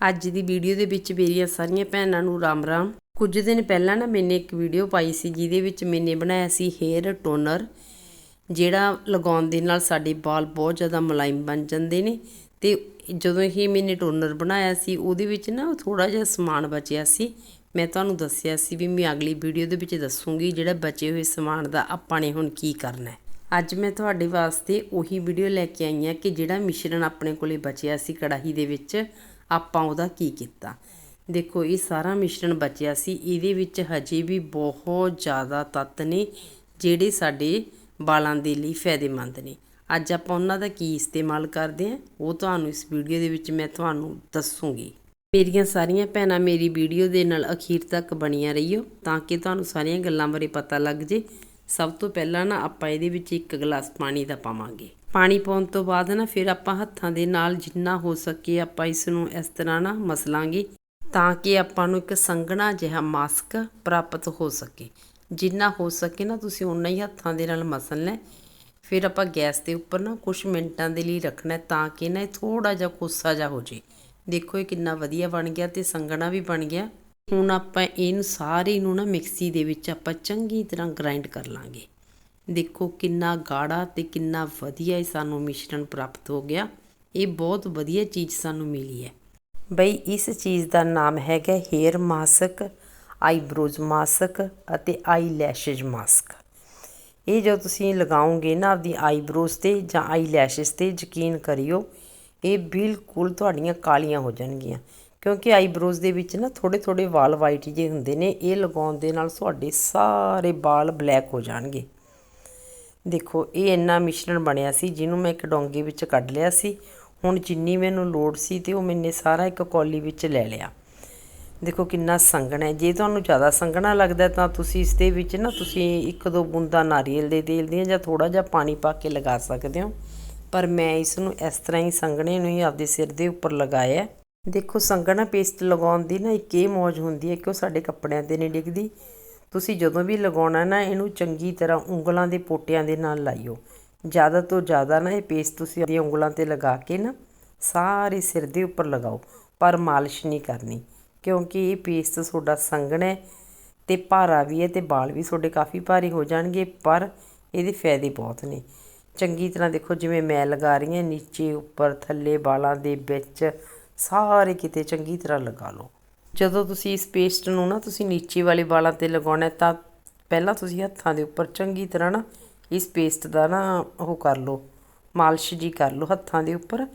ਅੱਜ ਦੀ ਵੀਡੀਓ ਦੇ ਵਿੱਚ ਮੇਰੀਆਂ ਸਾਰੀਆਂ ਭੈਣਾਂ ਨੂੰ ਰਾਮ ਰਾਮ। ਕੁਝ ਦਿਨ ਪਹਿਲਾਂ ਨਾ ਮੈਨੇ ਇੱਕ ਵੀਡੀਓ ਪਾਈ ਸੀ ਜਿਹਦੇ ਵਿੱਚ ਮੈਨੇ ਬਣਾਇਆ ਸੀ ਹੇਅਰ ਟੋਨਰ, ਜਿਹੜਾ ਲਗਾਉਣ ਦੇ ਨਾਲ ਸਾਡੇ ਵਾਲ ਬਹੁਤ ਜ਼ਿਆਦਾ ਮੁਲਾਇਮ ਬਣ ਜਾਂਦੇ ਨੇ। ਤੇ ਜਦੋਂ ਇਹ ਮੈਨੇ ਟੋਨਰ ਬਣਾਇਆ ਸੀ, ਉਹਦੇ ਵਿੱਚ ਨਾ ਥੋੜਾ ਜਿਹਾ ਸਮਾਨ ਬਚਿਆ ਸੀ। ਮੈਂ ਤੁਹਾਨੂੰ ਦੱਸਿਆ ਸੀ ਵੀ ਮੈਂ ਅਗਲੀ ਵੀਡੀਓ ਦੇ ਵਿੱਚ ਦੱਸੂਗੀ ਜਿਹੜਾ ਬਚੇ ਹੋਏ ਸਮਾਨ ਦਾ ਆਪਾਂ ਨੇ ਹੁਣ ਕੀ ਕਰਨਾ ਹੈ। ਅੱਜ ਮੈਂ ਤੁਹਾਡੇ ਵਾਸਤੇ ਉਹੀ ਵੀਡੀਓ ਲੈ ਕੇ ਆਈ ਹਾਂ ਕਿ ਜਿਹੜਾ ਮਿਸ਼ਰਣ ਆਪਣੇ ਕੋਲੇ ਬਚਿਆ ਸੀ ਕੜਾਹੀ ਦੇ ਵਿੱਚ ਆਪਾਂ ਉਹਦਾ ਕੀ ਕੀਤਾ? ਦੇਖੋ, ਇਹ ਸਾਰਾ ਮਿਸ਼ਰਣ ਬਚਿਆ ਸੀ। ਇਹਦੇ ਵਿੱਚ ਹਜੇ ਵੀ ਬਹੁਤ ਜ਼ਿਆਦਾ ਤੱਤ ਨੇ, ਜਿਹੜੇ ਸਾਡੇ ਵਾਲਾਂ ਦੇ ਲਈ ਫਾਇਦੇਮੰਦ ਨੇ। ਅੱਜ ਆਪਾਂ ਉਹਨਾਂ ਦਾ ਕੀ ਇਸਤੇਮਾਲ ਕਰਦੇ ਹਾਂ, ਉਹ ਤੁਹਾਨੂੰ ਇਸ ਵੀਡੀਓ ਦੇ ਵਿੱਚ ਮੈਂ ਤੁਹਾਨੂੰ ਦੱਸੂਗੀ। ਮੇਰੀਆਂ ਸਾਰੀਆਂ ਭੈਣਾਂ ਮੇਰੀ ਵੀਡੀਓ ਦੇ ਨਾਲ ਅਖੀਰ ਤੱਕ ਬਣੀਆਂ ਰਹੀਓ, ਤਾਂ ਕਿ ਤੁਹਾਨੂੰ ਸਾਰੀਆਂ ਗੱਲਾਂ ਬਾਰੇ ਪਤਾ ਲੱਗ ਜੇ। ਸਭ ਤੋਂ ਪਹਿਲਾਂ ਨਾ ਆਪਾਂ ਇਹਦੇ ਵਿੱਚ ਇੱਕ ਗਲਾਸ ਪਾਣੀ ਦਾ ਪਾਵਾਂਗੇ। ਪਾਣੀ ਪਾਉਣ ਤੋਂ ਬਾਅਦ ਨਾ ਫਿਰ ਆਪਾਂ ਹੱਥਾਂ ਦੇ ਨਾਲ ਜਿੰਨਾ ਹੋ ਸਕੇ ਆਪਾਂ ਇਸ ਨੂੰ ਇਸ ਤਰ੍ਹਾਂ ਨਾ ਮਸਲਾਂਗੇ ਤਾਂ ਕਿ ਆਪਾਂ ਨੂੰ ਇੱਕ ਸੰਘਣਾ ਜਿਹਾ ਮਾਸਕ ਪ੍ਰਾਪਤ ਹੋ ਸਕੇ। ਜਿੰਨਾ ਹੋ ਸਕੇ ਨਾ ਤੁਸੀਂ ਉਨਾ ਹੀ ਹੱਥਾਂ ਦੇ ਨਾਲ ਮਸਲਣਾ ਹੈ। ਫਿਰ ਆਪਾਂ ਗੈਸ ਦੇ ਉੱਪਰ ਨਾ ਕੁਝ ਮਿੰਟਾਂ ਦੇ ਲਈ ਰੱਖਣਾ ਤਾਂ ਕਿ ਨਾ ਇਹ ਥੋੜਾ ਜਿਹਾ ਕੋਸਾ ਜਿਹਾ ਹੋ ਜੇ ਦੇਖੋ ਇਹ ਕਿੰਨਾ ਵਧੀਆ ਬਣ ਗਿਆ ਤੇ ਸੰਘਣਾ ਵੀ ਬਣ ਗਿਆ। ਹੁਣ ਆਪਾਂ ਇਹਨੂੰ ਸਾਰੇ ਨੂੰ ਨਾ ਮਿਕਸੀ ਦੇ ਵਿੱਚ ਆਪਾਂ ਚੰਗੀ ਤਰ੍ਹਾਂ ਗ੍ਰਾਈਂਡ ਕਰ ਲਾਂਗੇ। ਦੇਖੋ ਕਿੰਨਾ ਗਾੜਾ ਤੇ ਕਿੰਨਾ ਵਧੀਆ ਇਹ ਸਾਨੂੰ ਮਿਸ਼ਰਣ ਪ੍ਰਾਪਤ ਹੋ ਗਿਆ। ਇਹ ਬਹੁਤ ਵਧੀਆ ਚੀਜ਼ ਸਾਨੂੰ ਮਿਲੀ ਹੈ। ਬਈ ਇਸ ਚੀਜ਼ ਦਾ ਨਾਮ ਹੈਗਾ ਹੇਅਰ ਮਾਸਕ, ਆਈਬ੍ਰੋਜ਼ ਮਾਸਕ ਅਤੇ ਆਈ ਲੈਸ਼ਜ਼ ਮਾਸਕ। ਇਹ ਜੋ ਤੁਸੀਂ ਲਗਾਓਗੇ ਨਾ ਆਪਦੀ ਆਈਬ੍ਰੋਜ਼ ਤੇ ਜਾਂ ਆਈ ਲੈਸ਼ਜ਼ ਤੇ ਯਕੀਨ ਕਰਿਓ, ਇਹ ਬਿਲਕੁਲ ਤੁਹਾਡੀਆਂ ਕਾਲੀਆਂ ਹੋ ਜਾਣਗੀਆਂ। ਕਿਉਂਕਿ ਆਈਬ੍ਰੋਜ਼ ਦੇ ਵਿੱਚ ਨਾ ਥੋੜੇ ਥੋੜੇ ਵਾਲ ਵਾਈਟ ਜਿਹੇ ਹੁੰਦੇ ਨੇ, ਇਹ ਲਗਾਉਣ ਦੇ ਨਾਲ ਤੁਹਾਡੇ ਸਾਰੇ ਵਾਲ ਬਲੈਕ ਹੋ ਜਾਣਗੇ। ਦੇਖੋ, ਇਹ ਇੰਨਾ ਮਿਸ਼ਰਣ ਬਣਿਆ ਸੀ, ਜਿਹਨੂੰ ਮੈਂ ਇੱਕ ਡੋਂਗੇ ਵਿੱਚ ਕੱਢ ਲਿਆ ਸੀ। ਹੁਣ ਜਿੰਨੀ ਮੈਨੂੰ ਲੋੜ ਸੀ ਤੇ ਉਹ ਮੈਨੇ ਸਾਰਾ ਇੱਕ ਕੌਲੀ ਵਿੱਚ ਲੈ ਲਿਆ। ਦੇਖੋ, ਕਿੰਨਾ ਸੰਘਣਾ ਹੈ। ਜੇ ਤੁਹਾਨੂੰ ਜ਼ਿਆਦਾ ਸੰਘਣਾ ਲੱਗਦਾ ਤਾਂ ਤੁਸੀਂ ਇਸ ਦੇ ਵਿੱਚ ਨਾ ਤੁਸੀਂ ਇੱਕ ਦੋ ਬੂੰਦਾਂ ਨਾਰੀਅਲ ਦੇ ਤੇਲ ਦੀਆਂ ਜਾਂ ਥੋੜਾ ਜਿਹਾ ਪਾਣੀ ਪਾ ਕੇ ਲਗਾ ਸਕਦੇ ਹੋ। ਪਰ ਮੈਂ ਇਸ ਨੂੰ ਇਸ ਤਰ੍ਹਾਂ ਹੀ ਸੰਘਣੇ ਨੂੰ ਹੀ ਆਪਦੇ ਸਿਰ ਦੇ ਉੱਪਰ ਲਗਾਇਆ ਦੇਖੋ, ਸੰਘਣਾ ਪੇਸਟ ਲਗਾਉਣ ਦੀ ਨਾ ਇੱਕ ਇਹ ਮੌਜ ਹੁੰਦੀ ਹੈ ਕਿ ਉਹ ਸਾਡੇ ਕੱਪੜਿਆਂ ਤੇ ਨਹੀਂ ਡਿੱਗਦੀ। ਤੁਸੀਂ ਜਦੋਂ ਵੀ ਲਗਾਉਣਾ ਨਾ, ਇਹਨੂੰ ਚੰਗੀ ਤਰ੍ਹਾਂ ਉਂਗਲਾਂ ਦੇ ਪੋਟਿਆਂ ਦੇ ਨਾਲ ਲਾਇਓ। ਜ਼ਿਆਦਾ ਤੋਂ ਜ਼ਿਆਦਾ ਨਾ ਇਹ ਪੇਸਟ ਤੁਸੀਂ ਆਪਣੀਆਂ ਉਂਗਲਾਂ ਤੇ ਲਗਾ ਕੇ ਨਾ, ਸਾਰੇ ਸਿਰ ਦੇ ਉੱਪਰ ਲਗਾਓ, ਪਰ ਮਾਲਿਸ਼ ਨਹੀਂ ਕਰਨੀ, ਕਿਉਂਕਿ ਇਹ ਪੇਸਟ ਤੁਹਾਡਾ ਸੰਘਣਾ ਹੈ ਤੇ ਭਾਰਾ ਵੀ ਹੈ ਤੇ ਵਾਲ ਵੀ ਤੁਹਾਡੇ ਕਾਫੀ ਭਾਰੀ ਹੋ ਜਾਣਗੇ, ਪਰ ਇਹਦੇ ਫਾਇਦੇ ਬਹੁਤ ਨੇ। ਚੰਗੀ ਤਰ੍ਹਾਂ ਦੇਖੋ, ਜਿਵੇਂ ਮੈਂ ਲਗਾ ਰਹੀ ਹਾਂ, ਨੀਚੇ, ਉੱਪਰ, ਥੱਲੇ ਵਾਲਾਂ ਦੇ ਵਿੱਚ, ਸਾਰੇ ਕਿਤੇ ਚੰਗੀ ਤਰ੍ਹਾਂ ਲਗਾ ਲਓ। ਜਦੋਂ ਤੁਸੀਂ ਇਸ ਪੇਸਟ ਨੂੰ ਨਾ ਤੁਸੀਂ ਨੀਚੇ ਵਾਲੇ ਵਾਲਾਂ ਤੇ ਲਗਾਉਣਾ ਤਾਂ ਪਹਿਲਾਂ ਤੁਸੀਂ ਹੱਥਾਂ ਦੇ ਉੱਪਰ ਚੰਗੀ ਤਰ੍ਹਾਂ ਨਾ ਇਸ ਪੇਸਟ ਦਾ ਨਾ ਉਹ ਕਰ ਲਓ, ਮਾਲਿਸ਼ ਜੀ ਕਰ ਲਓ ਹੱਥਾਂ ਦੇ ਉੱਪਰ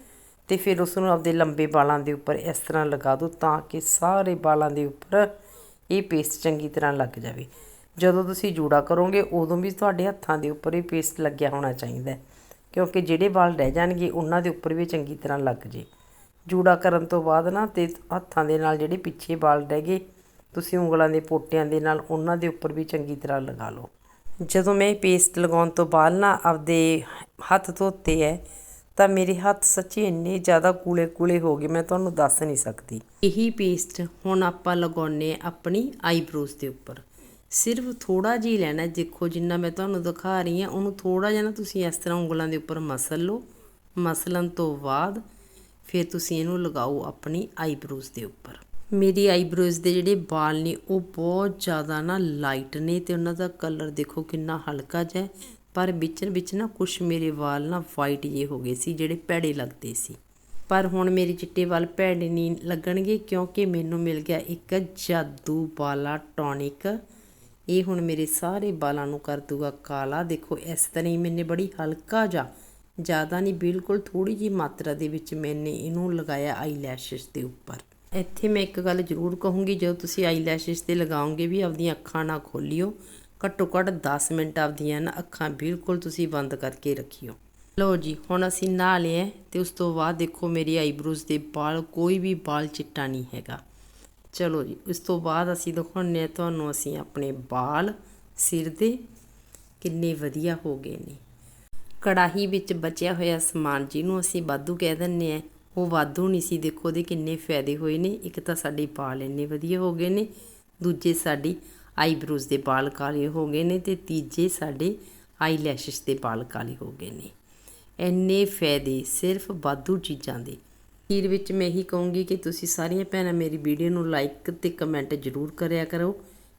ਤੇ ਫਿਰ ਉਸ ਨੂੰ ਆਪਦੇ ਲੰਬੇ ਵਾਲਾਂ ਦੇ ਉੱਪਰ ਇਸ ਤਰ੍ਹਾਂ ਲਗਾ ਦਿਓ ਤਾਂ ਕਿ ਸਾਰੇ ਵਾਲਾਂ ਦੇ ਉੱਪਰ ਇਹ ਪੇਸਟ ਚੰਗੀ ਤਰ੍ਹਾਂ ਲੱਗ ਜਾਵੇ। ਜਦੋਂ ਤੁਸੀਂ ਜੂੜਾ ਕਰੋਗੇ, ਉਦੋਂ ਵੀ ਤੁਹਾਡੇ ਹੱਥਾਂ ਦੇ ਉੱਪਰ ਇਹ ਪੇਸਟ ਲੱਗਿਆ ਹੋਣਾ ਚਾਹੀਦਾ ਕਿਉਂਕਿ ਜਿਹੜੇ ਵਾਲ ਰਹਿ ਜਾਣਗੇ, ਉਹਨਾਂ ਦੇ ਉੱਪਰ ਵੀ ਚੰਗੀ ਤਰ੍ਹਾਂ ਲੱਗ ਜੇ। ਜੂੜਾ ਕਰਨ ਤੋਂ ਬਾਅਦ ਨਾ ਤੇ ਹੱਥਾਂ ਦੇ ਨਾਲ ਜਿਹੜੇ ਪਿੱਛੇ ਵਾਲ ਰਹਿ ਗਏ, ਤੁਸੀਂ ਉਂਗਲਾਂ ਦੇ ਪੋਟਿਆਂ ਦੇ ਨਾਲ ਉਹਨਾਂ ਦੇ ਉੱਪਰ ਵੀ ਚੰਗੀ ਤਰ੍ਹਾਂ ਲਗਾ ਲਓ। ਜਦੋਂ ਮੈਂ ਇਹ ਪੇਸਟ ਲਗਾਉਣ ਤੋਂ ਬਾਅਦ ਨਾ ਆਪਦੇ ਹੱਥ ਧੋਤੇ ਹੈ ਤਾਂ ਮੇਰੇ ਹੱਥ ਸੱਚੀ ਇੰਨੇ ਜ਼ਿਆਦਾ ਕੂਲੇ ਕੂਲੇ ਹੋ ਗਏ, ਮੈਂ ਤੁਹਾਨੂੰ ਦੱਸ ਨਹੀਂ ਸਕਦੀ। ਇਹੀ ਪੇਸਟ ਹੁਣ ਆਪਾਂ ਲਗਾਉਣੇ ਆਪਣੀ ਆਈਬ੍ਰੋਜ਼ ਦੇ ਉੱਪਰ। ਸਿਰਫ ਥੋੜਾ ਜਿਹਾ ਲੈਣਾ, ਦੇਖੋ ਜਿੰਨਾ ਮੈਂ ਤੁਹਾਨੂੰ ਦਿਖਾ ਰਹੀ ਹਾਂ, ਉਹਨੂੰ ਥੋੜਾ ਜਿਹਾ ਨਾ ਤੁਸੀਂ ਇਸ ਤਰ੍ਹਾਂ ਉਂਗਲਾਂ ਦੇ ਉੱਪਰ ਮਸਲ ਲਓ। ਮਸਲਣ ਤੋਂ ਬਾਅਦ ਫਿਰ ਤੁਸੀਂ ਇਹਨੂੰ ਲਗਾਓ ਆਪਣੀ ਆਈਬ੍ਰੋਜ਼ ਦੇ ਉੱਪਰ। ਮੇਰੀ ਆਈਬ੍ਰੋਜ਼ ਦੇ ਜਿਹੜੇ ਵਾਲ ਨੇ, ਉਹ ਬਹੁਤ ਜ਼ਿਆਦਾ ਨਾ ਲਾਈਟ ਨੇ ਤੇ ਉਹਨਾਂ ਦਾ ਕਲਰ ਦੇਖੋ ਕਿੰਨਾ ਹਲਕਾ ਜਿਹਾ ਪਰ ਵਿੱਚ ਵਿੱਚ ਨਾ ਕੁਝ ਮੇਰੇ ਵਾਲ ਨਾ ਵਾਈਟ ਜਿਹੇ ਹੋ ਗਏ ਸੀ, ਜਿਹੜੇ ਭੈੜੇ ਲੱਗਦੇ ਸੀ। ਪਰ ਹੁਣ ਮੇਰੇ ਚਿੱਟੇ ਵਾਲ ਭੈੜੇ ਨਹੀਂ ਲੱਗਣਗੇ ਕਿਉਂਕਿ ਮੈਨੂੰ ਮਿਲ ਗਿਆ ਇੱਕ ਜਾਦੂ ਵਾਲਾ ਟੌਨਿਕ। ਇਹ ਹੁਣ ਮੇਰੇ ਸਾਰੇ ਵਾਲਾਂ ਨੂੰ ਕਰ ਦੂਗਾ ਕਾਲਾ। ਦੇਖੋ, ਇਸ ਤਰ੍ਹਾਂ ਹੀ ਮੈਨੇ ਬੜੀ ਹਲਕਾ ਜਿਹਾ ਜ਼ਿਆਦਾ ਨਹੀਂ, ਬਿਲਕੁਲ ਥੋੜੀ ਜੀ ਮਾਤਰਾ ਦੇ ਵਿੱਚ ਮੈਨੇ ਇਹਨੂੰ ਲਗਾਇਆ ਆਈਲੈਸ਼ਸ ਦੇ ਉੱਪਰ। ਇੱਥੇ ਮੈਂ ਇੱਕ ਗੱਲ ਜ਼ਰੂਰ ਕਹੂੰਗੀ, ਜਦੋਂ ਤੁਸੀਂ ਆਈਲੈਸ਼ਸ ਤੇ ਲਗਾਓਗੇ ਵੀ ਆਪਦੀਆਂ ਅੱਖਾਂ ਨਾ ਖੋਲਿਓ, ਘੱਟੋ ਘੱਟ 10 ਮਿੰਟ ਆਪਦੀਆਂ ਨਾ ਅੱਖਾਂ ਬਿਲਕੁਲ ਤੁਸੀਂ ਬੰਦ ਕਰਕੇ ਰੱਖਿਓ। ਲਓ ਜੀ, ਹੁਣ ਅਸੀਂ ਨਹਾ ਲਿਆ ਤੇ ਉਸ ਤੋਂ ਬਾਅਦ ਦੇਖੋ ਮੇਰੀ ਆਈਬ੍ਰੋਜ਼ ਦੇ ਵਾਲ ਕੋਈ ਵੀ ਵਾਲ ਚਿੱਟਾ ਨਹੀਂ ਹੈਗਾ। ਚਲੋ ਜੀ, ਉਸ ਤੋਂ ਬਾਅਦ ਅਸੀਂ ਦਿਖਾਉਂਦੇ ਹਾਂ ਤੁਹਾਨੂੰ ਅਸੀਂ ਆਪਣੇ ਵਾਲ ਸਿਰ ਦੇ ਕਿੰਨੇ ਵਧੀਆ ਹੋ ਗਏ ਨੇ। ਕੜਾਹੀ ਵਿੱਚ ਬਚਿਆ ਹੋਇਆ ਸਮਾਨ ਜਿਹਨੂੰ ਅਸੀਂ ਵਾਧੂ ਕਹਿ ਦਿੰਨੇ ਆ ਉਹ ਵਾਧੂ ਨਹੀਂ ਸੀ। ਦੇਖੋ, ਉਹਦੇ ਕਿੰਨੇ ਫਾਇਦੇ ਹੋਏ ਨੇ। ਇੱਕ ਤਾਂ ਸਾਡੇ ਵਾਲ ਇੰਨੇ ਵਧੀਆ ਹੋ ਗਏ ਨੇ, ਦੂਜੇ ਸਾਡੀ ਆਈਬ੍ਰੋਜ਼ ਦੇ ਵਾਲ ਕਾਲੇ ਹੋ ਗਏ ਨੇ ਤੇ ਤੀਜੇ ਸਾਡੇ ਆਈਲੈਸ਼ਸ ਦੇ ਵਾਲ ਕਾਲੇ ਹੋ ਗਏ ਨੇ। ਇੰਨੇ ਫਾਇਦੇ ਸਿਰਫ ਵਾਧੂ ਚੀਜ਼ਾਂ ਦੇ। ਅਖੀਰ ਵਿੱਚ ਮੈਂ ਇਹੀ ਕਹੂੰਗੀ ਕਿ ਤੁਸੀਂ ਸਾਰੀਆਂ ਭੈਣਾਂ ਮੇਰੀ ਵੀਡੀਓ ਨੂੰ ਲਾਈਕ ਤੇ ਕਮੈਂਟ ਜ਼ਰੂਰ ਕਰਿਆ ਕਰੋ।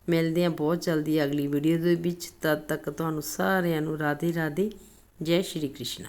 ਮਿਲਦੇ ਹਾਂ ਬਹੁਤ ਜਲਦੀ ਅਗਲੀ ਵੀਡੀਓ ਦੇ ਵਿੱਚ। ਤਦ ਤੱਕ ਤੁਹਾਨੂੰ ਸਾਰਿਆਂ ਨੂੰ ਰਾਧੇ ਰਾਧੇ ਜੈ ਸ਼੍ਰੀ ਕ੍ਰਿਸ਼ਨ